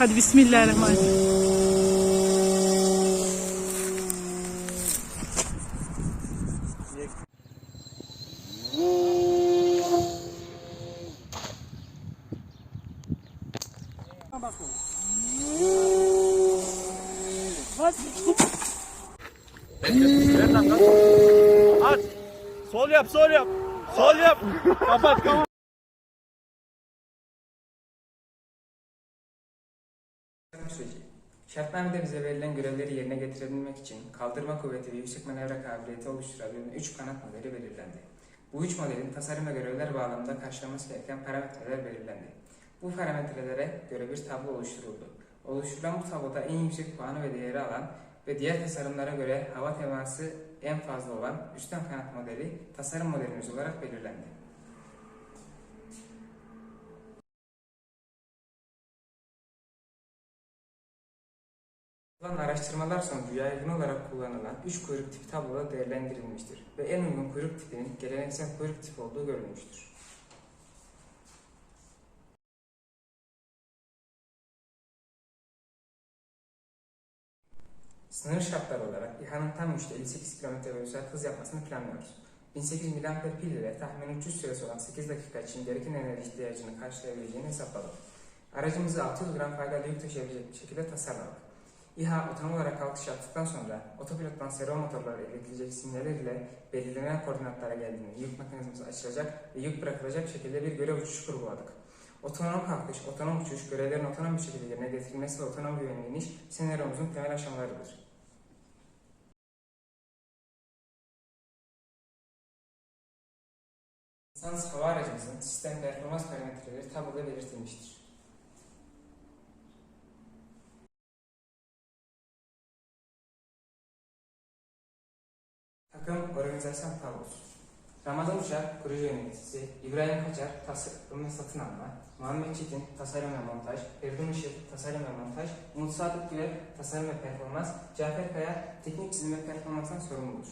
Hadi bismillahirrahmanirrahim. Sol yap, sol yap. Sol yap. kapat, kapat. Şartnamede bize verilen görevleri yerine getirebilmek için kaldırma kuvveti ve yüksek manevra kabiliyeti oluşturabilen 3 kanat modeli belirlendi. Bu üç modelin tasarım ve görevler bağlamında karşılaması gereken parametreler belirlendi. Bu parametrelere göre bir tablo oluşturuldu. Oluşturulan bu tabloda en yüksek puanı ve değeri alan ve diğer tasarımlara göre hava teması en fazla olan üstten kanat modeli tasarım modelimiz olarak belirlendi. Yapılan araştırmalar sonucu yaygın olarak kullanılan 3 kuyruk tipi tabloda değerlendirilmiştir ve en uygun kuyruk tipinin geleneksel kuyruk tipi olduğu görülmüştür. Sınır şartları olarak İHA'nın tam güçte 58 km saat hız yapmasını planlıyoruz. 1800 mAh pil ile tahmini uçuş süresi olan 8 dakika için gereken enerji ihtiyacını karşılayabileceğini hesapladık. Aracımızı 600 gram faydalı yük taşıyabilecek bir şekilde tasarladık. İHA otonom olarak kalkış yaptıktan sonra otopilottan servo motorları iletilecek sinyaller ile belirlenen koordinatlara geldiğinde yük mekanizması açılacak ve yük bırakılacak şekilde bir görev uçuşu kurguladık. Otonom kalkış, otonom uçuş, görevlerin otonom bir şekilde yerine getirilmesi ve otonom güvenli iniş senaryomuzun temel aşamalarıdır. İnsansız hava aracımızın sistem performans parametreleri tabloda belirtilmiştir. Takım organizasyon tablosu. Ramazan Uçak, kurucu yöneticisi, İbrahim Kaçar, tasarım ve satın alma, Muhammed Çetin, tasarım ve montaj, Erdem Işık, tasarım ve montaj, Umut Sadık Güler, tasarım ve performans, Cafer Kaya, teknik çizim ve performanstan sorumludur.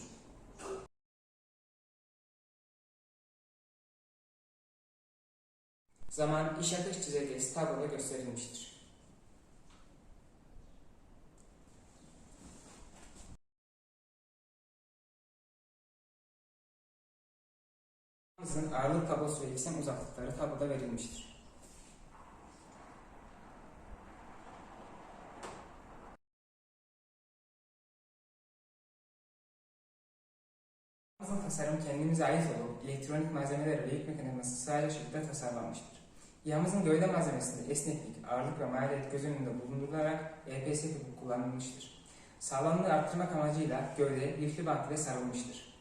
Zaman iş akış çizelgesi tabloda gösterilmiştir. Hızın ağırlık tablosu ve eksen uzaklıkları tabloda verilmiştir. Hızın tasarım kendimize ait olup elektronik malzemeler ve yük mekanizması sağlayacak şekilde tasarlanmıştır. Yağımızın gövde malzemesinde esneklik, ağırlık ve maliyet göz önünde bulundurularak EPS kullanılmıştır. Sağlamlığı arttırmak amacıyla gövde lifli bant ile sarılmıştır.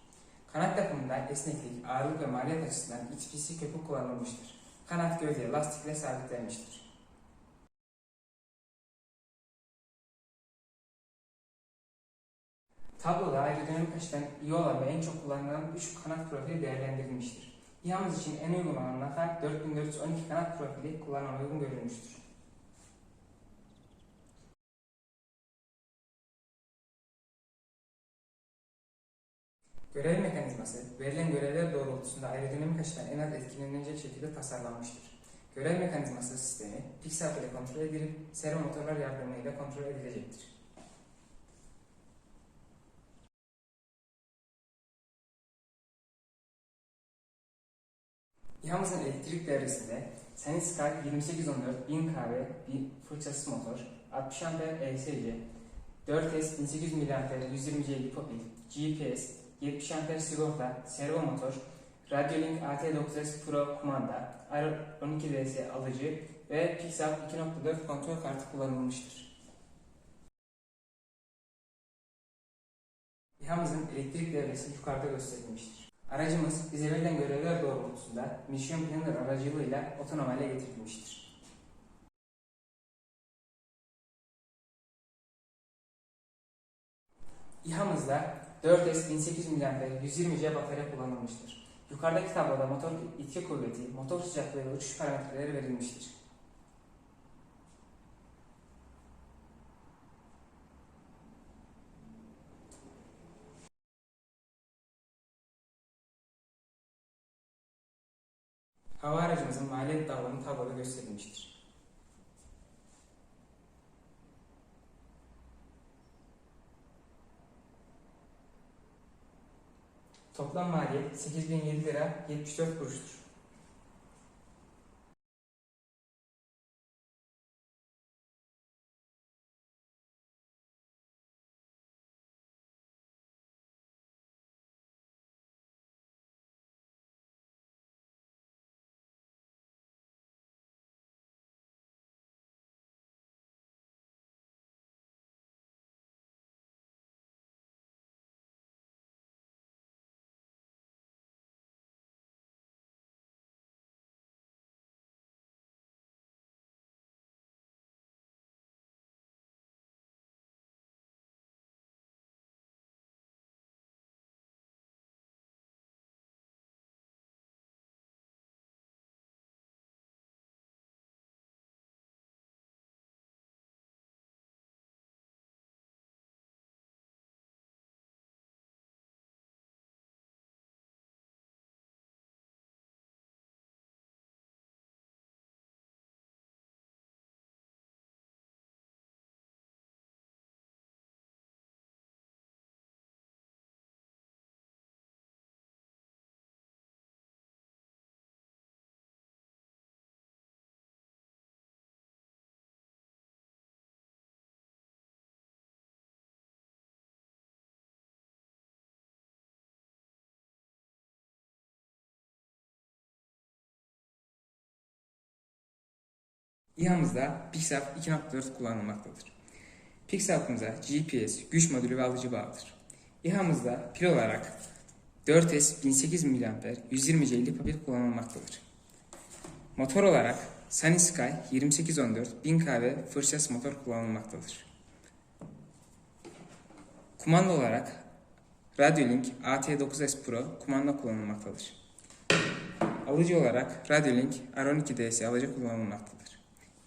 Kanat yapımında esneklik, ağırlık ve maliyet açısından XPC köpük kullanılmıştır. Kanat gövdeye lastikle sabitlenmiştir. Tabloda aerodinamik açıdan iyi olan ve en çok kullanılan 3 kanat profili değerlendirilmiştir. İHA'mız için en uygun olan NAFA 4412 kanat profili kullanılan uygun görülmüştür. Görev mekanizması, verilen görevler doğrultusunda aerodinamik açıdan en az etkilenilecek şekilde tasarlanmıştır. Görev mekanizması sistemi, piksel ile kontrol edilip servo motorlar yardımıyla kontrol edilecektir. İHA'mızın elektrik devresinde Senscar 2814 1000 kW bir fırçasız motor, 60 amper ESC, 4S 1800 mAh 120C lipopil, GPS, 70 amper sigorta, servo motor, Radiolink AT9S Pro kumanda, R12DS alıcı ve Pixel 2.4 kontrol kartı kullanılmıştır. İHA'mızın elektrik devresi yukarıda gösterilmiştir. Aracımız bize verilen görevler doğrultusunda Mission Planner aracılığıyla otonom hale getirilmiştir. İHA'mızda 4S 1800 mAh 120C batarya kullanılmıştır. Yukarıdaki tabloda motor itki kuvveti, motor sıcaklığı ve uçuş parametreleri verilmiştir. Hava aracımızın maliyet dağılımı tabloda gösterilmiştir. Toplam maliyet 8007 lira 74 kuruştur. İHA'mızda Pixap 2.4 kullanılmaktadır. Pixap'ımıza GPS, güç modülü ve alıcı bağlıdır. İHA'mızda pil olarak 4S 1800 mAh 120 C lipapil kullanılmaktadır. Motor olarak Sunny Sky 2814 1000 kW fırçası motor kullanılmaktadır. Kumanda olarak Radiolink AT9S Pro kumanda kullanılmaktadır. Alıcı olarak Radiolink R12DS alıcı kullanılmaktadır.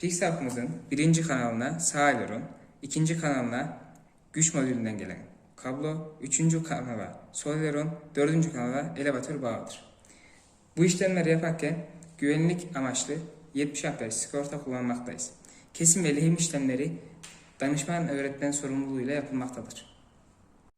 Pixar'ımızın birinci kanalına sağ ikinci kanalına güç modülünden gelen kablo, üçüncü kanala sol dördüncü kanala elevatör bağlıdır. Bu işlemleri yaparken güvenlik amaçlı 70 amper sigorta kullanmaktayız. Kesim ve lehim işlemleri danışman öğretmen sorumluluğuyla yapılmaktadır.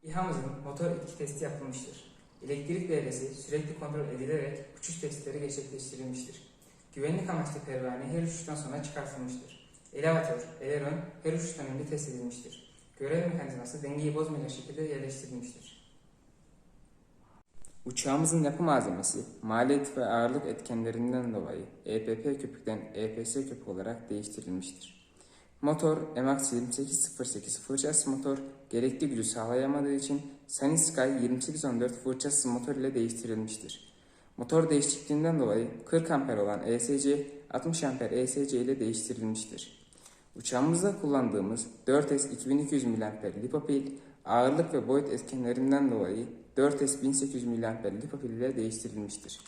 İHA'mızın motor etki testi yapılmıştır. Elektrik devresi sürekli kontrol edilerek uçuş testleri gerçekleştirilmiştir. Güvenlik amaçlı pervane her uçuştan sonra çıkartılmıştır. Elevatör, eleron her uçuştan önce test edilmiştir. Görev mekanizması dengeyi bozmayacak şekilde yerleştirilmiştir. Uçağımızın yapı malzemesi maliyet ve ağırlık etkenlerinden dolayı EPP köpükten EPS köpük olarak değiştirilmiştir. Motor MX 2808 fırçasız motor gerekli gücü sağlayamadığı için Sunny Sky 2814 fırçasız motor ile değiştirilmiştir. Motor değişikliğinden dolayı 40 amper olan ESC 60 amper ESC ile değiştirilmiştir. Uçağımızda kullandığımız 4S 2200 mAh lipopil ağırlık ve boyut etkenlerinden dolayı 4S 1800 mAh lipopil ile değiştirilmiştir.